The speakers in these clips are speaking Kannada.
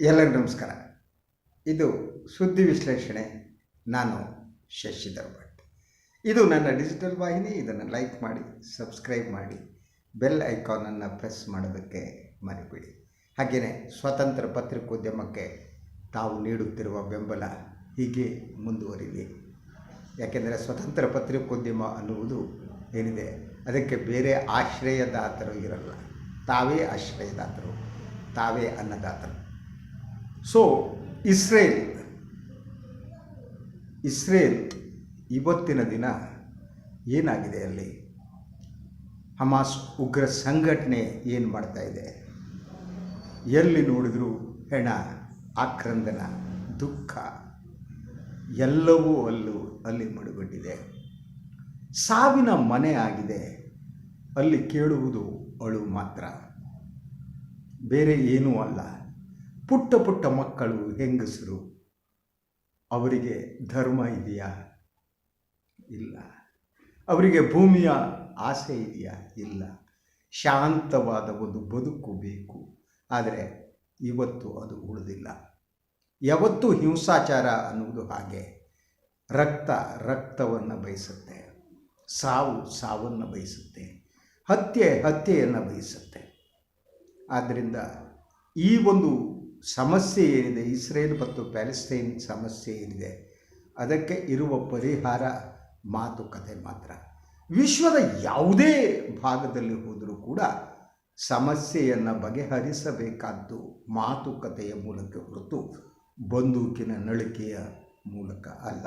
ಎಲ್ಲರಿಗೂ ನಮಸ್ಕಾರ. ಇದು ಸುದ್ದಿ ವಿಶ್ಲೇಷಣೆ. ನಾನು ಶಶಿಧರ್ ಭಟ್ ಇದು ನನ್ನ ಡಿಜಿಟಲ್ ವಾಹಿನಿ, ಇದನ್ನು ಲೈಕ್ ಮಾಡಿ, ಸಬ್ಸ್ಕ್ರೈಬ್ ಮಾಡಿ, ಬೆಲ್ ಐಕಾನನ್ನು ಪ್ರೆಸ್ ಮಾಡೋದಕ್ಕೆ ಮರಿಬೇಡಿ. ಹಾಗೆಯೇ ಸ್ವತಂತ್ರ ಪತ್ರಿಕೋದ್ಯಮಕ್ಕೆ ತಾವು ನೀಡುತ್ತಿರುವ ಬೆಂಬಲ ಹೀಗೆ ಮುಂದುವರಿಲಿ. ಯಾಕೆಂದರೆ ಸ್ವತಂತ್ರ ಪತ್ರಿಕೋದ್ಯಮ ಅನ್ನುವುದು ಏನಿದೆ, ಅದಕ್ಕೆ ಬೇರೆ ಆಶ್ರಯದಾತರು ಇರಲ್ಲ. ತಾವೇ ಆಶ್ರಯದಾತರು, ತಾವೇ ಅನ್ನದಾತರು. ಸೊ ಇಸ್ರೇಲ್ ಇಸ್ರೇಲ್ ಇವತ್ತಿನ ದಿನ ಏನಾಗಿದೆ ಅಲ್ಲಿ? ಹಮಾಸ್ ಉಗ್ರ ಸಂಘಟನೆ ಏನು ಮಾಡ್ತಾ ಇದೆ? ಎಲ್ಲಿ ನೋಡಿದರೂ ಹೆಣ, ಆಕ್ರಂದನ, ದುಃಖ, ಎಲ್ಲವೂ ಅಲ್ಲೂ ಅಲ್ಲಿ ಮಡುಗಟ್ಟಿದೆ. ಸಾವಿನ ಮನೆ ಆಗಿದೆ, ಅಲ್ಲಿ ಕೇಳುವುದು ಅಳು ಮಾತ್ರ. ಬೇರೆ ಏನೂ ಅಲ್ಲ. ಪುಟ್ಟ ಪುಟ್ಟ ಮಕ್ಕಳು ಹೆಂಗಸರು, ಅವರಿಗೆ ಧರ್ಮ ಇದೆಯಾ? ಇಲ್ಲ. ಅವರಿಗೆ ಭೂಮಿಯ ಆಸೆ ಇದೆಯಾ? ಇಲ್ಲ. ಶಾಂತವಾದ ಒಂದು ಬದುಕು ಬೇಕು. ಆದರೆ ಇವತ್ತು ಅದು ಉಳಿದಿಲ್ಲ. ಯಾವತ್ತೂ ಹಿಂಸಾಚಾರ ಅನ್ನುವುದು ಹಾಗೆ. ರಕ್ತ ರಕ್ತವನ್ನು ಬಯಸುತ್ತೆ. ಸಾವು ಸಾವನ್ನು ಬಯಸುತ್ತೆ. ಹತ್ಯೆ ಹತ್ಯೆಯನ್ನು ಬಯಸುತ್ತೆ. ಆದ್ದರಿಂದ ಈ ಒಂದು ಸಮಸ್ಯೆ ಏನಿದೆ, ಇಸ್ರೇಲ್ ಮತ್ತು ಪ್ಯಾಲೆಸ್ತೈನ್ ಸಮಸ್ಯೆ ಏನಿದೆ, ಅದಕ್ಕೆ ಇರುವ ಪರಿಹಾರ ಮಾತುಕತೆ ಮಾತ್ರ. ವಿಶ್ವದ ಯಾವುದೇ ಭಾಗದಲ್ಲಿ ಹೋದರೂ ಕೂಡ ಸಮಸ್ಯೆಯನ್ನು ಬಗೆಹರಿಸಬೇಕಾದ್ದು ಮಾತುಕತೆಯ ಮೂಲಕ ಹೊರತು ಬಂದೂಕಿನ ನಳಿಕೆಯ ಮೂಲಕ ಅಲ್ಲ.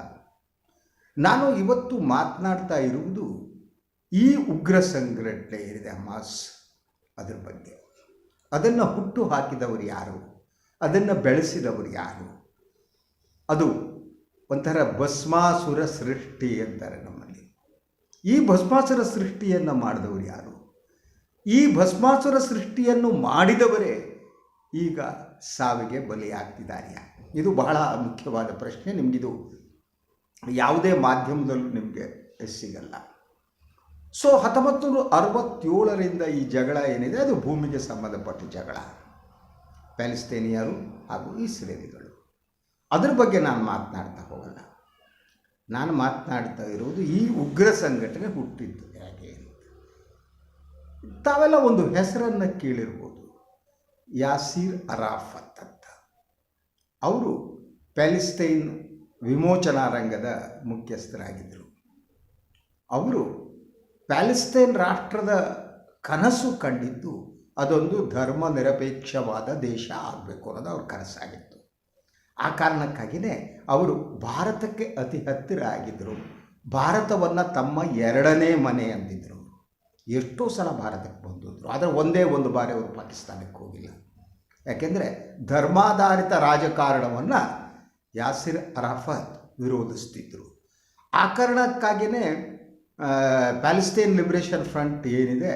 ನಾನು ಇವತ್ತು ಮಾತನಾಡ್ತಾ ಇರುವುದು ಈ ಉಗ್ರ ಸಂಘಟನೆ ಏನಿದೆ, ಹಮಾಸ್ ಅದರ ಬಗ್ಗೆ. ಅದನ್ನು ಹುಟ್ಟು ಹಾಕಿದವರು ಯಾರು? ಅದನ್ನು ಬೆಳೆಸಿದವರು ಯಾರು? ಅದು ಒಂಥರ ಭಸ್ಮಾಸುರ ಸೃಷ್ಟಿ ಅಂತಾರೆ ನಮ್ಮಲ್ಲಿ. ಈ ಭಸ್ಮಾಸುರ ಸೃಷ್ಟಿಯನ್ನು ಮಾಡಿದವರು ಯಾರು? ಈ ಭಸ್ಮಾಸುರ ಸೃಷ್ಟಿಯನ್ನು ಮಾಡಿದವರೇ ಈಗ ಸಾವಿಗೆ ಬಲಿಯಾಗ್ತಿದ್ದಾರೆ ಇದು ಬಹಳ ಮುಖ್ಯವಾದ ಪ್ರಶ್ನೆ. ನಿಮಗಿದು ಯಾವುದೇ ಮಾಧ್ಯಮದಲ್ಲೂ ನಿಮಗೆ ಸಿಗಲ್ಲ. ಸೊ ಹತ್ತೊಂಬತ್ತು ನೂರ ಅರವತ್ತೇಳರಿಂದ ಈ ಜಗಳ ಏನಿದೆ, ಅದು ಭೂಮಿಗೆ ಸಂಬಂಧಪಟ್ಟ ಜಗಳ. ಪ್ಯಾಲೆಸ್ತೇನಿಯರು ಹಾಗೂ ಇಸ್ರೇಲಿಗಳು. ಅದ್ರ ಬಗ್ಗೆ ನಾನು ಮಾತನಾಡ್ತಾ ಹೋಗಲ್ಲ. ನಾನು ಮಾತನಾಡ್ತಾ ಇರುವುದು ಈ ಉಗ್ರ ಸಂಘಟನೆ ಹುಟ್ಟಿದ್ದು ಯಾಕೆ ಅಂತ. ತಾವೆಲ್ಲ ಒಂದು ಹೆಸರನ್ನು ಕೇಳಿರ್ಬೋದು. ಯಾಸೀರ್ ಅರಾಫತ್ ಅಂತ. ಅವರು ಪ್ಯಾಲಿಸ್ತೈನ್ ವಿಮೋಚನಾ ರಂಗದ ಮುಖ್ಯಸ್ಥರಾಗಿದ್ದರು ಅವರು ಪ್ಯಾಲಿಸ್ತೈನ್ ರಾಷ್ಟ್ರದ ಕನಸು ಕಂಡಿದ್ದು ಅದೊಂದು ಧರ್ಮ ನಿರಪೇಕ್ಷವಾದ ದೇಶ ಆಗಬೇಕು ಅನ್ನೋದು ಅವ್ರ ಕನಸಾಗಿತ್ತು. ಆ ಕಾರಣಕ್ಕಾಗಿಯೇ ಅವರು ಭಾರತಕ್ಕೆ ಅತಿ ಹತ್ತಿರ ಆಗಿದ್ದರು ಭಾರತವನ್ನು ತಮ್ಮ ಎರಡನೇ ಮನೆ ಅಂದಿದ್ದರು ಎಷ್ಟೋ ಸಲ ಭಾರತಕ್ಕೆ ಬಂದಿದ್ರು. ಆದರೆ ಒಂದೇ ಒಂದು ಬಾರಿ ಅವರು ಪಾಕಿಸ್ತಾನಕ್ಕೆ ಹೋಗಿಲ್ಲ. ಯಾಕೆಂದರೆ ಧರ್ಮಾಧಾರಿತ ರಾಜಕಾರಣವನ್ನು ಯಾಸಿರ್ ಅರಾಫತ್ ವಿರೋಧಿಸ್ತಿದ್ದರು ಆ ಕಾರಣಕ್ಕಾಗಿಯೇ ಪ್ಯಾಲಿಸ್ತೀನ್ ಲಿಬ್ರೇಷನ್ ಫ್ರಂಟ್ ಏನಿದೆ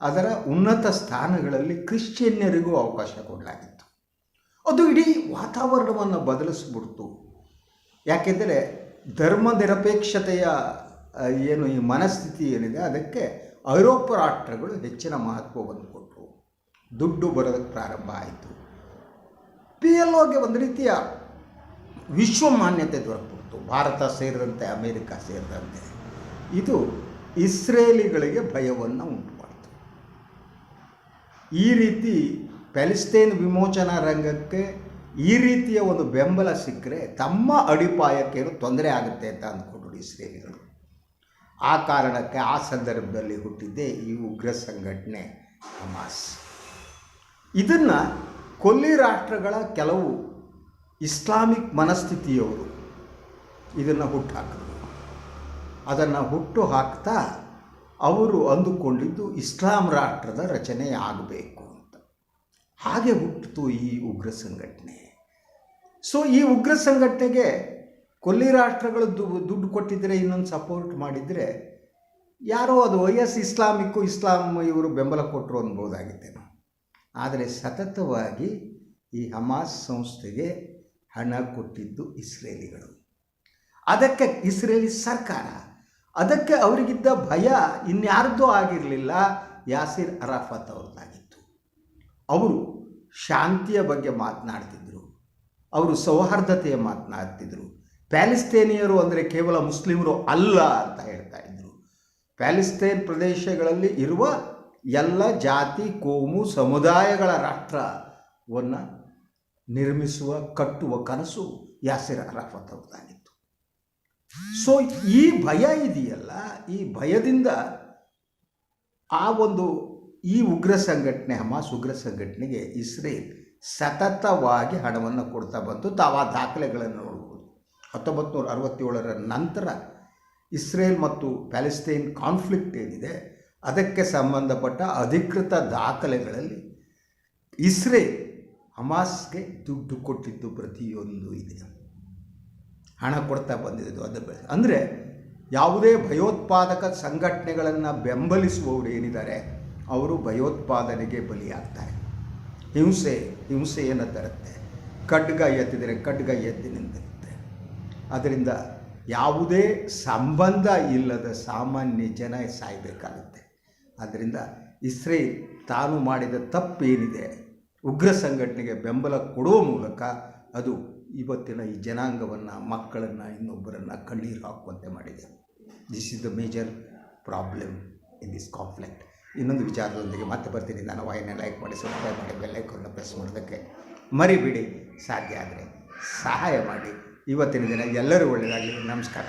ಅದರ ಉನ್ನತ ಸ್ಥಾನಗಳಲ್ಲಿ ಕ್ರಿಶ್ಚಿಯನ್ನರಿಗೂ ಅವಕಾಶ ಕೊಡಲಾಗಿತ್ತು. ಅದು ಇಡೀ ವಾತಾವರಣವನ್ನು ಬದಲಿಸ್ಬಿಡ್ತು. ಯಾಕೆಂದರೆ ಧರ್ಮ ನಿರಪೇಕ್ಷತೆಯ ಏನು ಈ ಮನಸ್ಥಿತಿ ಏನಿದೆ, ಅದಕ್ಕೆ ಐರೋಪ್ಯ ರಾಷ್ಟ್ರಗಳು ಹೆಚ್ಚಿನ ಮಹತ್ವವನ್ನು ಕೊಟ್ಟರು. ದುಡ್ಡು ಬರೋದಕ್ಕೆ ಪ್ರಾರಂಭ ಆಯಿತು. ಪಿ ಎಲ್ ಒಗೆ ಒಂದು ರೀತಿಯ ವಿಶ್ವ ಮಾನ್ಯತೆ ದೊರಕಿಬಿಡ್ತು. ಭಾರತ ಸೇರಿದಂತೆ ಅಮೇರಿಕಾ ಸೇರಿದಂತೆ. ಇದು ಇಸ್ರೇಲಿಗಳಿಗೆ ಭಯವನ್ನು ಉಂಟು. ಈ ರೀತಿ ಪ್ಯಾಲಿಸ್ತೇನ್ ವಿಮೋಚನಾ ರಂಗಕ್ಕೆ ಈ ರೀತಿಯ ಒಂದು ಬೆಂಬಲ ಸಿಕ್ಕರೆ ತಮ್ಮ ಅಡಿಪಾಯಕ್ಕೇನು ತೊಂದರೆ ಆಗುತ್ತೆ ಅಂತ ಅಂದ್ಕೊಂಡು ಇಸ್ರೇಲಿಗಳು ಆ ಕಾರಣಕ್ಕೆ ಆ ಸಂದರ್ಭದಲ್ಲಿ ಹುಟ್ಟಿದ್ದೇ ಈ ಉಗ್ರ ಸಂಘಟನೆ ಹಮಾಸ್. ಇದನ್ನು ಕೊಲ್ಲಿ ರಾಷ್ಟ್ರಗಳ ಕೆಲವು ಇಸ್ಲಾಮಿಕ್ ಮನಸ್ಥಿತಿಯವರು ಇದನ್ನು ಹುಟ್ಟು ಹಾಕಿದ್ರು ಅದನ್ನು ಹುಟ್ಟು ಹಾಕ್ತಾ ಅವರು ಅಂದುಕೊಂಡಿದ್ದು ಇಸ್ಲಾಂ ರಾಷ್ಟ್ರದ ರಚನೆ ಆಗಬೇಕು ಅಂತ. ಹಾಗೆ ಹುಟ್ಟಿತು ಈ ಉಗ್ರ ಸಂಘಟನೆ. ಸೊ ಈ ಉಗ್ರ ಸಂಘಟನೆಗೆ ಕೊಲ್ಲಿ ರಾಷ್ಟ್ರಗಳು ದುಡ್ಡು ಕೊಟ್ಟಿದ್ದರೆ ಇನ್ನೊಂದು ಸಪೋರ್ಟ್ ಮಾಡಿದರೆ ಯಾರೋ ಅದು ವೈ ಎಸ್ ಇಸ್ಲಾಮಿಕ್ಕು ಇಸ್ಲಾಂ ಇವರು ಬೆಂಬಲ ಕೊಟ್ಟರು ಅನ್ಬೋದಾಗಿತ್ತೇನೋ ಆದರೆ ಸತತವಾಗಿ ಈ ಹಮಾಸ್ ಸಂಸ್ಥೆಗೆ ಹಣ ಕೊಟ್ಟಿದ್ದು ಇಸ್ರೇಲಿಗಳು. ಅದಕ್ಕೆ ಇಸ್ರೇಲಿ ಸರ್ಕಾರ ಅದಕ್ಕೆ ಅವರಿಗಿದ್ದ ಭಯ ಇನ್ಯಾರ್ದೂ ಆಗಿರಲಿಲ್ಲ. ಯಾಸಿರ್ ಅರಾಫತ್ ಅವ್ರದ್ದಾಗಿತ್ತು. ಅವರು ಶಾಂತಿಯ ಬಗ್ಗೆ ಮಾತನಾಡ್ತಿದ್ರು. ಅವರು ಸೌಹಾರ್ದತೆಯ ಮಾತನಾಡ್ತಿದ್ರು. ಪ್ಯಾಲಿಸ್ತೇನಿಯರು ಅಂದರೆ ಕೇವಲ ಮುಸ್ಲಿಮರು ಅಲ್ಲ ಅಂತ ಹೇಳ್ತಾ ಇದ್ರು. ಪ್ಯಾಲಿಸ್ತೇನ್ ಪ್ರದೇಶಗಳಲ್ಲಿ ಇರುವ ಎಲ್ಲ ಜಾತಿ, ಕೋಮು, ಸಮುದಾಯಗಳ ರಾಷ್ಟ್ರವನ್ನು ನಿರ್ಮಿಸುವ, ಕಟ್ಟುವ ಕನಸು ಯಾಸಿರ್ ಅರಾಫತ್ ಅವ್ರದ್ದಾಗಿತ್ತು. ಸೊ ಈ ಭಯ ಇದೆಯಲ್ಲ, ಈ ಭಯದಿಂದ ಆ ಒಂದು ಈ ಉಗ್ರ ಸಂಘಟನೆ, ಹಮಾಸ್ ಉಗ್ರ ಸಂಘಟನೆಗೆ ಇಸ್ರೇಲ್ ಸತತವಾಗಿ ಹಣವನ್ನು ಕೊಡ್ತಾ ಬಂತು. ತಾವು ಆ ದಾಖಲೆಗಳನ್ನು ನೋಡ್ಬೋದು. ಹತ್ತೊಂಬತ್ತು ನೂರ ಅರವತ್ತೇಳರ ನಂತರ ಇಸ್ರೇಲ್ ಮತ್ತು ಪ್ಯಾಲೆಸ್ತೈನ್ ಕಾನ್ಫ್ಲಿಕ್ಟ್ ಏನಿದೆ, ಅದಕ್ಕೆ ಸಂಬಂಧಪಟ್ಟ ಅಧಿಕೃತ ದಾಖಲೆಗಳಲ್ಲಿ ಇಸ್ರೇಲ್ ಹಮಾಸ್ಗೆ ದುಡ್ಡು ಕೊಟ್ಟಿದ್ದು ಪ್ರತಿಯೊಂದು ಇದೆ. ಹಣ ಕೊಡ್ತಾ ಬಂದಿದ್ದು ಅದು ಬೆಳೆ. ಅಂದರೆ ಯಾವುದೇ ಭಯೋತ್ಪಾದಕ ಸಂಘಟನೆಗಳನ್ನು ಬೆಂಬಲಿಸುವವರು ಏನಿದ್ದಾರೆ, ಅವರು ಭಯೋತ್ಪಾದನೆಗೆ ಬಲಿಯಾಗ್ತಾರೆ. ಹಿಂಸೆ, ಹಿಂಸೆಯನ್ನು ತರುತ್ತೆ. ಖಡ್ಗ ಎತ್ತಿದರೆ ಖಡ್ಗ ಎತ್ತಿ ನಿಂತಿರುತ್ತೆ ಅದರಿಂದ ಯಾವುದೇ ಸಂಬಂಧ ಇಲ್ಲದ ಸಾಮಾನ್ಯ ಜನ ಸಾಯಬೇಕಾಗುತ್ತೆ. ಆದ್ದರಿಂದ ಇಸ್ರೇಲ್ ತಾನು ಮಾಡಿದ ತಪ್ಪೇನಿದೆ, ಉಗ್ರ ಸಂಘಟನೆಗೆ ಬೆಂಬಲ ಕೊಡುವ ಮೂಲಕ ಅದು ಇವತ್ತಿನ ಈ ಜನಾಂಗವನ್ನು, ಮಕ್ಕಳನ್ನು, ಇನ್ನೊಬ್ಬರನ್ನು ಕಣ್ಣೀರು ಹಾಕುವಂತೆ ಮಾಡಿದೆ. This is the major problem in this conflict ಇನ್ನೊಂದು ವಿಚಾರದೊಂದಿಗೆ ಮತ್ತೆ ಬರ್ತೀನಿ. ನಾನು ವಾಹಿನಿ ಲೈಕ್ ಮಾಡಿ ಸಬ್ಸ್ಕ್ರೈಬ್ ಮಾಡಿ ಬೆಲ್ಲೈಕನ್ನು ಪ್ರೆಸ್ ಮಾಡೋದಕ್ಕೆ ಮರಿಬಿಡಿ. ಸಾಧ್ಯ ಆದರೆ ಸಹಾಯ ಮಾಡಿ. ಇವತ್ತಿನ ದಿನ ಎಲ್ಲರೂ ಒಳ್ಳೆಯದಾಗಲಿ ನಮಸ್ಕಾರ.